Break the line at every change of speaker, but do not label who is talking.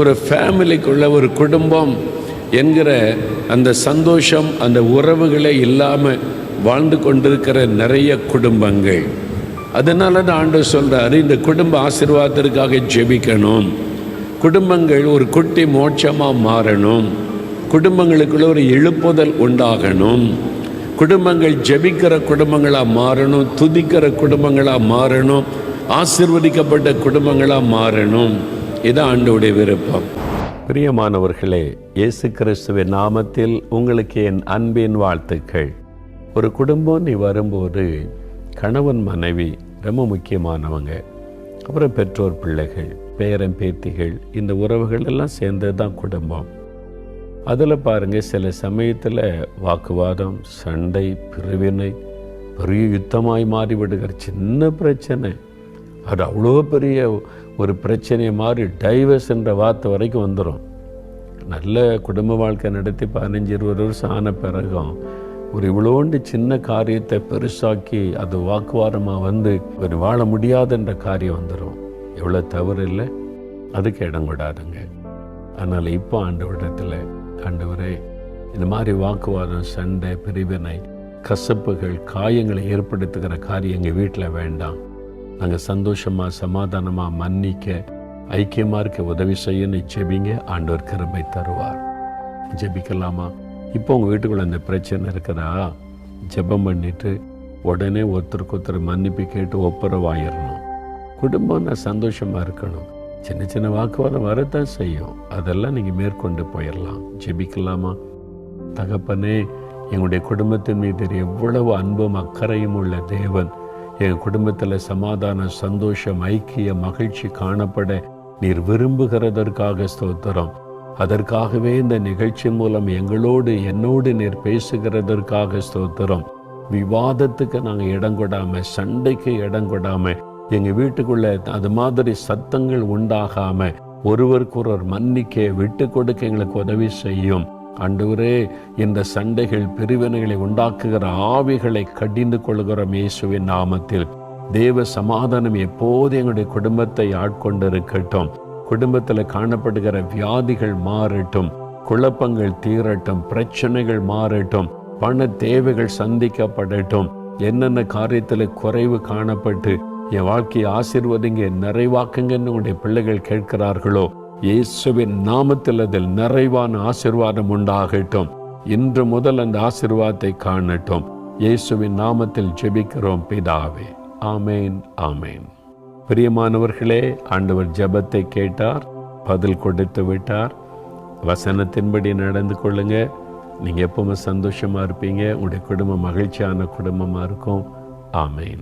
ஒரு ஃபேமிலிக்குள்ள ஒரு குடும்பம் என்கிற அந்த சந்தோஷம் அந்த உறவுகளே இல்லாமல் வாழ்ந்து கொண்டிருக்கிற நிறைய குடும்பங்கள். அதனால தான் ஆண்டு சொல்கிறாரு இந்த குடும்ப ஆசீர்வாதத்திற்காக ஜெபிக்கணும். குடும்பங்கள் ஒரு குட்டி மோட்சமாக மாறணும். குடும்பங்களுக்குள்ள ஒரு எழுப்புதல் உண்டாகணும். குடும்பங்கள் ஜெபிக்கிற குடும்பங்களாக மாறணும் துதிக்கிற குடும்பங்களாக மாறணும் ஆசிர்வதிக்கப்பட்ட குடும்பங்களாக மாறணும். இது ஆண்டோடைய விருப்பம். பிரியமானவர்களே இயேசு கிறிஸ்துவின் நாமத்தில் உங்களுக்கு என் அன்பின் வாழ்த்துக்கள். ஒரு குடும்பம் நீ வரும்போது கணவன் மனைவி ரொம்ப முக்கியமானவங்க அப்புறம் பெற்றோர் பிள்ளைகள் பேரன் பேத்திகள் இந்த உறவுகள் எல்லாம் சேர்ந்தது தான் குடும்பம். அதில் பாருங்கள் சில சமயத்தில் வாக்குவாதம் சண்டை பிரிவினை பெரிய யுத்தமாய் மாறிவிடுகிற சின்ன பிரச்சனை. அது அவ்வளோ பெரிய ஒரு பிரச்சனையை மாதிரி டைவர்ஸ் என்ற வார்த்தை வரைக்கும் வந்துடும் நல்ல குடும்ப வாழ்க்கை நடத்தி பதினஞ்சு இருபது வருஷம் ஆன பிறகும் ஒரு இவ்வளோண்டு சின்ன காரியத்தை பெருசாக்கி அது வாக்குவாதமாக வந்து ஒரு வாழ முடியாதுன்ற காரியம் வந்துடும் எவ்வளோ தவறு இல்லை அதுக்கு இடம் கூடாதுங்க அதனால் இப்போ ஆண்டு விடத்தில் ஆண்டவரே இந்த மாதிரி வாக்குவாதம் சண்டை பிரிவினை கசப்புகள் காயங்களை ஏற்படுத்துகிற காரியம் எங்கள் வீட்டில் வேண்டாம். நாங்கள் சந்தோஷமாக சமாதானமாக மன்னிக்க ஐக்கியமாக இருக்க உதவி செய்யணும் ஜெபிங்க. ஆண்டவர் கிருபை தருவார். ஜெபிக்கலாமா? இப்போ உங்கள் வீட்டுக்குள்ள அந்த பிரச்சனை இருக்குதா? ஜெபம் பண்ணிவிட்டு உடனே ஒருத்தருக்கு ஒருத்தர் மன்னிப்பு கேட்டு ஒப்புரவாயிடணும் குடும்பம்னா சந்தோஷமாக இருக்கணும். சின்ன சின்ன வாக்குவாதம் வரத்தான் செய்யும். அதெல்லாம் நீங்கள் மேற்கொண்டு போயிடலாம் ஜெபிக்கலாமா? தகப்பனே எங்களுடைய குடும்பத்தின் மீது எவ்வளவு அன்பும் அக்கறையும் உள்ள தேவன் எங்கள் குடும்பத்தில் சமாதானம் சந்தோஷம் ஐக்கிய மகிழ்ச்சி காணப்பட நீர் விரும்புகிறதற்காக ஸ்தோத்திரம். அதற்காகவே இந்த நிகழ்ச்சி மூலம் எங்களோடு என்னோடு நீர் பேசுகிறதற்காக ஸ்தோத்திரம். விவாதத்துக்கு நாங்கள் இடம் கொடாம சண்டைக்கு இடம் கொடாம எங்க வீட்டுக்குள்ள அது மாதிரி சத்தங்கள் உண்டாகாம ஒருவருக்கொருவர் மன்னிக்க விட்டு கொடுக்க எங்களுக்கு உதவி செய்யும். ஆண்டவரே இந்த சண்டைகள் பிரிவினைகளை உண்டாக்குகிற ஆவிகளை கடிந்து கொள்கிறோம் இயேசுவின் நாமத்தில். தேவ சமாதானம் எப்போது எங்களுடைய குடும்பத்தை ஆட்கொண்டிருக்கட்டும். குடும்பத்தில் காணப்படுகிற வியாதிகள் மாறட்டும். குழப்பங்கள் தீரட்டும். பிரச்சனைகள் மாறட்டும். பண தேவைகள் சந்திக்கப்படட்டும். என்னென்ன காரியத்தில் குறைவு காணப்பட்டு என் வாழ்க்கையை ஆசிர்வதிங்க நிறைவாக்குங்கன்னு உங்களுடைய பிள்ளைகள் கேட்கிறார்களோ இயேசுவின் நாமத்தில் அதில் நிறைவான ஆசிர்வாதம் உண்டாகட்டும். இன்று முதல் அந்த ஆசிர்வாதத்தை காணட்டும். இயேசுவின் நாமத்தில் ஜெபிக்கிறோம் பிதாவே. ஆமேன் ஆமேன். பிரியமானவர்களே ஆண்டவர் ஜெபத்தை கேட்டார் பதில் கொடுத்து விட்டார். வசனத்தின்படி நடந்து கொள்ளுங்க. நீங்க எப்பவுமே சந்தோஷமா இருப்பீங்க. உங்களுடைய குடும்பம் மகிழ்ச்சியான குடும்பமா இருக்கும். ஆமேன்.